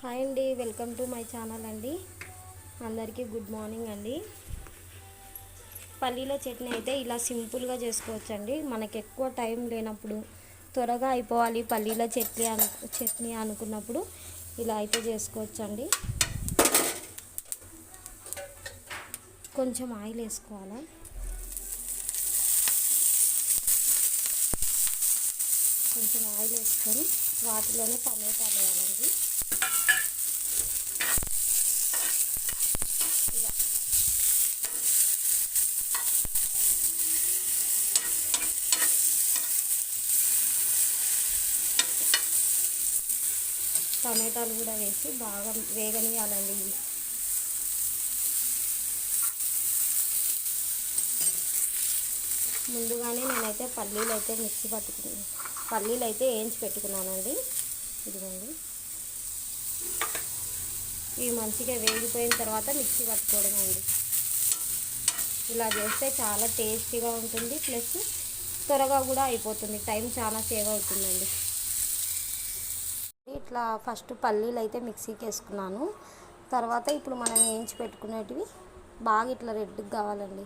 Hi అండి welcome to my channel అండి. అందరికీ గుడ్ మార్నింగ్ అండి. పల్లీల చట్నీ అయితే ఇలా సింపుల్గా చేసుకోవచ్చండి. మనకి ఎక్కువ టైం లేనప్పుడు త్వరగా అయిపోవాలి పల్లీల చట్నీ అను చట్నీ అనుకున్నప్పుడు ఇలా అయితే చేసుకోవచ్చండి. కొంచెం ఆయిల్ వేసుకోవాలా? కొంచెం ఆయిల్ వేసుకొని వాటిలోనే టమాటాలు వేయాలండి టమాటాలు కూడా వేసి బాగా వేగనియాలండి ఇవి ముందుగానే నేనైతే పల్లీలు అయితే మిక్సీ పట్టుకున్నాను పల్లీలు అయితే వేయించి పెట్టుకున్నానండి. ఇదిగోండి. ఇవి మంచిగా వేగిపోయిన తర్వాత మిక్సీ పట్టుకోవడం అండి ఇలా చేస్తే చాలా టేస్టీగా ఉంటుంది ప్లస్ త్వరగా కూడా అయిపోతుంది టైం చాలా సేవ్ అవుతుందండి. ఇట్లా ఫస్ట్ పల్లీలు అయితే మిక్సీకి వేసుకున్నాను. తర్వాత ఇప్పుడు మనం వేయించి పెట్టుకునేటివి బాగా ఇట్లా రెడ్గా కావాలండి.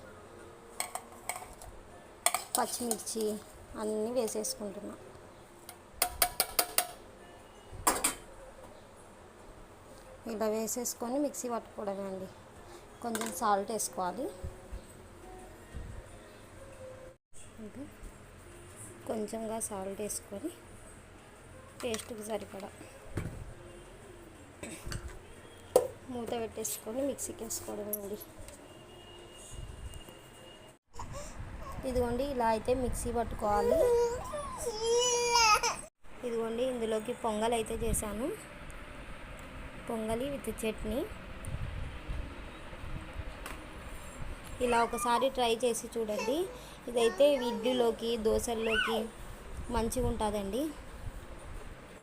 పచ్చిమిర్చి అన్నీ వేసేసుకుంటున్నా. ఇలా వేసేసుకొని మిక్సీ పట్టుకోవడమే అండి. కొంచెం సాల్ట్ వేసుకోవాలి. కొంచెంగా సాల్ట్ వేసుకొని టేస్ట్కి సరిపడా. మూత పెట్టేసుకొని మిక్సీకి వేసుకోవడం అండి. ఇదిగోండి ఇలా అయితే మిక్సీ పట్టుకోవాలి. ఇదిగోండి ఇందులోకి పొంగల్ అయితే చేశాను. పొంగలి విత్ చట్నీ. ఇలా ఒకసారి ట్రై చేసి చూడండి. ఇదైతే ఇడ్లీలోకి దోశల్లోకి మంచిగా ఉంటుందండి